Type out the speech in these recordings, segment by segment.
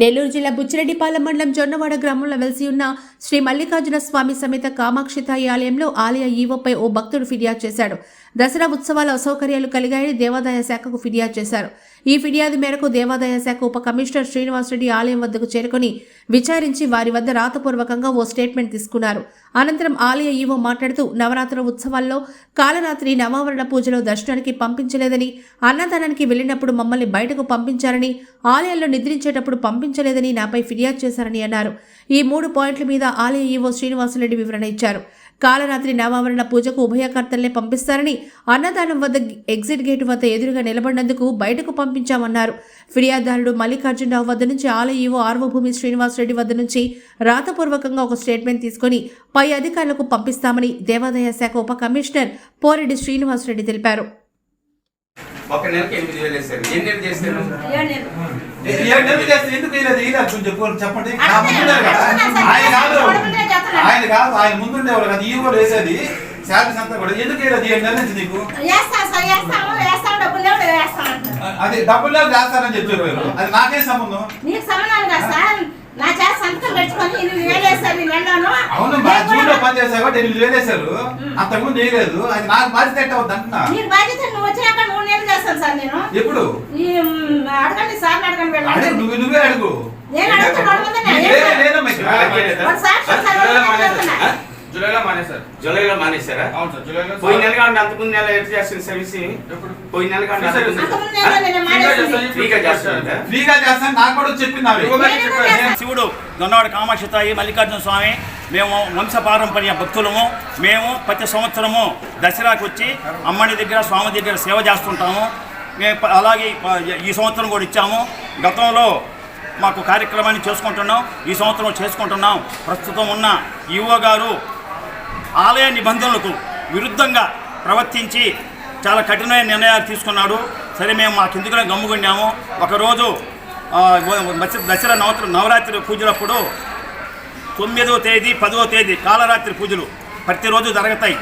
నెల్లూరు జిల్లా బుచ్చిరెడ్డిపాలెం మండలం జొన్నవాడ గ్రామంలో వెలిసి ఉన్న శ్రీ మల్లికార్జున స్వామి సమేత కామాక్షితాయి ఆలయంలో ఆలయ ఈవోపై ఓ భక్తుడు ఫిర్యాదు చేశాడు. దసరా ఉత్సవాల అసౌకర్యాలు కలిగాయని దేవాదాయ శాఖకు ఫిర్యాదు చేశారు. ఈ ఫిర్యాదు మేరకు దేవాదాయ శాఖ ఉప కమిషనర్ శ్రీనివాసరెడ్డి ఆలయం వద్దకు చేరుకుని విచారించి వారి వద్ద రాతపూర్వకంగా ఓ స్టేట్మెంట్ తీసుకున్నారు. అనంతరం ఆలయ ఈవో మాట్లాడుతూ నవరాత్రుల ఉత్సవాల్లో కాలరాత్రి నవావరణ పూజలో దర్శనానికి పంపించలేదని అన్నదానానికి వెళ్ళినప్పుడు మమ్మల్ని బయటకు పంపించారని ఆలయంలో నిద్రించేటప్పుడు పంపించలేదని నాపై ఫిర్యాదు చేశారని అన్నారు. ఈ మూడు పాయింట్ల మీద ఆలయ ఈవో శ్రీనివాసరెడ్డి వివరణ ఇచ్చారు. కాలరాత్రి నవావరణ పూజకు ఉభయకర్తల్నే పంపిస్తారని అన్నదానం వద్ద ఎగ్జిట్ గేట్ వద్ద ఎదురుగా నిలబడినందుకు బయటకు పంపించామన్నారు. ఫిర్యాదుదారుడు మల్లికార్జునరావు వద్ద నుంచి ఆలయ ఈవో ఆర్వభూమి శ్రీనివాసరెడ్డి వద్ద నుంచి రాతపూర్వకంగా ఒక స్టేట్మెంట్ తీసుకొని పై అధికారులకు పంపిస్తామని దేవాదాయ శాఖ ఉప కమిషనర్ పోరెడ్డి శ్రీనివాసరెడ్డి తెలిపారు. ఒక నెలకి ఎనిమిది వేలు ఎన్ని నెలలు ఏడు నెలలు. చేస్తే ఎందుకు వేయలేదు? వేయలేదు కొంచెం చెప్పు- చెప్పండి. ఆయన కాదు. ఆయన కాదు ఆయన ముందుండేవారు కదా. ఈ కూడా వేసేది శాలరీస్ అంతా కూడా ఎందుకు నుంచి నీకు? వేస్తాం డబ్బులు నేను. అది డబ్బుల్లో చేస్తారని చెప్పారు అది నాకే సంబంధం? నీకు సంబంధం కదా సార్ నా చేత సంతకం పెట్టుకొని ఎనిమిది వేలు వేస్తారు అవును మా జూన్లో పని చేసా కాబట్టి ఎనిమిది వేలు వేశారు. అంతకుముందు అది నాకు బాధ్యత ఎట్ట అవుద్ది అంటున్నా? నీకు బాధ్యత నువ్వు వచ్చినాక మూడు నెలలు చేస్తాను సార్ నేను. ఎప్పుడు? అడగండి సార్ అడగండి అడుగు నువ్వు నువ్వే అడుగు. నేను అడుగుతున్నాను నేను. మరి సార్? జూలైలో నేను మానేశారు. అడుగుతున్నా. జూలైలో మానేశారు? జూలైలో మానేశారా అవును సార్ జూలైలో పోయిన నెల కాండి అంతకుముందు నెల ఎట్లా చేస్తుంది సర్వీస్ పోయిన నెల కాండి. ఫ్రీగా ఫ్రీగా చేస్తాను. నాకు చెప్పింది శివుడు దొన్నవాడ కామాక్షితాయి మల్లికార్జున స్వామి మేము వంశ పారంపర్య భక్తులము. మేము ప్రతి సంవత్సరము దసరాకు వచ్చి అమ్మడి దగ్గర స్వామి దగ్గర సేవ చేస్తుంటాము. మేము అలాగే ఈ సంవత్సరం కూడా ఇచ్చాము. గతంలో మాకు కార్యక్రమాన్ని చేసుకుంటున్నాం. ఈ సంవత్సరం చేసుకుంటున్నాం. ప్రస్తుతం ఉన్న ఈవో గారు ఆలయ నిబంధనలకు విరుద్ధంగా ప్రవర్తించి చాలా కఠినమైన నిర్ణయాలు తీసుకున్నాడు. సరే మేము మా కిందకునే గమ్ముకున్నాము ఒకరోజు దసరా నవరాత్రి నవరాత్రి పూజలప్పుడు తొమ్మిదవ తేదీ పదవ తేదీ కాలరాత్రి పూజలు ప్రతిరోజు జరుగుతాయి.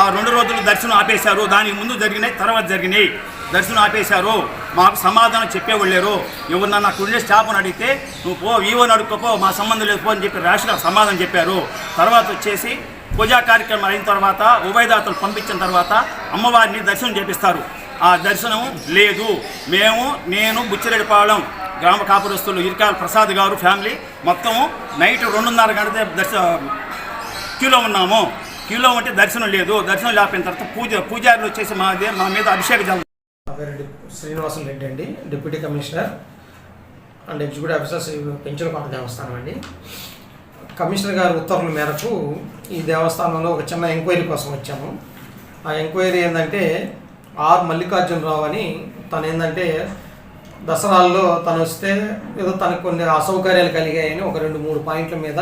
ఆ రెండు రోజులు దర్శనం ఆపేశారు. దానికి ముందు జరిగినాయి తర్వాత జరిగినాయి దర్శనం ఆపేశారు. మాకు సమాధానం చెప్పేవాళ్ళు లేరు. ఎవరన్నా నాకు ఉండే స్టాఫ్ని అడిగితే నువ్వు పో ఈవో అడుక్కోపో మా సంబంధం లేదు పో అని చెప్పి రాష్ట్ర సమాధానం చెప్పారు. తర్వాత వచ్చేసి పూజా కార్యక్రమం అయిన తర్వాత ఉభయదాతలు పంపించిన తర్వాత అమ్మవారిని దర్శనం చేపిస్తారు. ఆ దర్శనం లేదు. మేము నేను బుచ్చిరెడ్డిపాలెం గ్రామ కాపురస్తులు ఇరికాల ప్రసాద్ గారు ఫ్యామిలీ మొత్తం నైట్ రెండున్నర గంట దర్శ క్యూలో ఉన్నాము. క్యూలో ఉంటే దర్శనం లేదు. దర్శనం లేకపోయిన తర్వాత పూజ పూజారులు వచ్చేసి మా మా మీద అభిషేక జలం శ్రీనివాసం రెడ్డి అండి. Deputy commissioner. And executive officer Shri Penchulakota Devasthanam అండి. కమిషనర్ గారి ఉత్తర్వుల మేరకు ఈ దేవస్థానంలో ఒక చిన్న ఎంక్వైరీ కోసం వచ్చాము. ఆ ఎంక్వైరీ ఏంటంటే ఆర్ మల్లికార్జునరావు అని తను ఏంటంటే దసరాల్లో తను వస్తే ఏదో తనకు కొన్ని అసౌకర్యాలు కలిగాయని ఒక రెండు మూడు పాయింట్ల మీద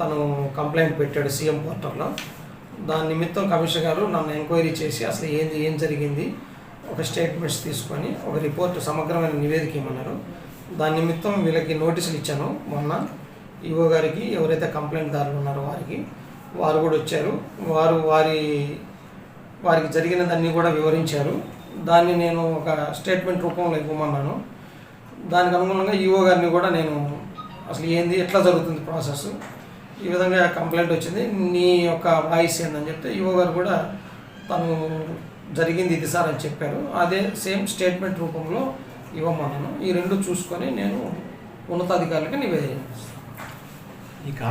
తను కంప్లైంట్ పెట్టాడు సీఎం పోర్టల్లో. దాని నిమిత్తం కమిషనర్ గారు నన్ను ఎంక్వైరీ చేసి అసలు ఏంది ఏం జరిగింది ఒక స్టేట్మెంట్స్ తీసుకొని ఒక రిపోర్ట్ సమగ్రమైన నివేదిక ఇమ్మన్నారు. దాని నిమిత్తం వీళ్ళకి నోటీసులు ఇచ్చాను మొన్న. ఈవో గారికి ఎవరైతే కంప్లైంట్ దారులు ఉన్నారో వారికి వారు కూడా వచ్చారు. వారు వారి వారికి జరిగినదన్నీ కూడా వివరించారు. దాన్ని నేను ఒక స్టేట్మెంట్ రూపంలో ఇవ్వమన్నాను. దానికి అనుగుణంగా ఈవో గారిని కూడా నేను అసలు ఏంది ఎట్లా జరుగుతుంది ప్రాసెస్ ఈ విధంగా కంప్లైంట్ వచ్చింది. నీ యొక్క వాయిస్ ఏందని చెప్తే ఈవో గారు కూడా తను జరిగింది ఇది సార్ అని చెప్పారు. అదే సేమ్ స్టేట్మెంట్ రూపంలో ఇవ్వమన్నాను. ఈ రెండు చూసుకొని నేను ఉన్నతాధికారులకి నివేదించాను You got.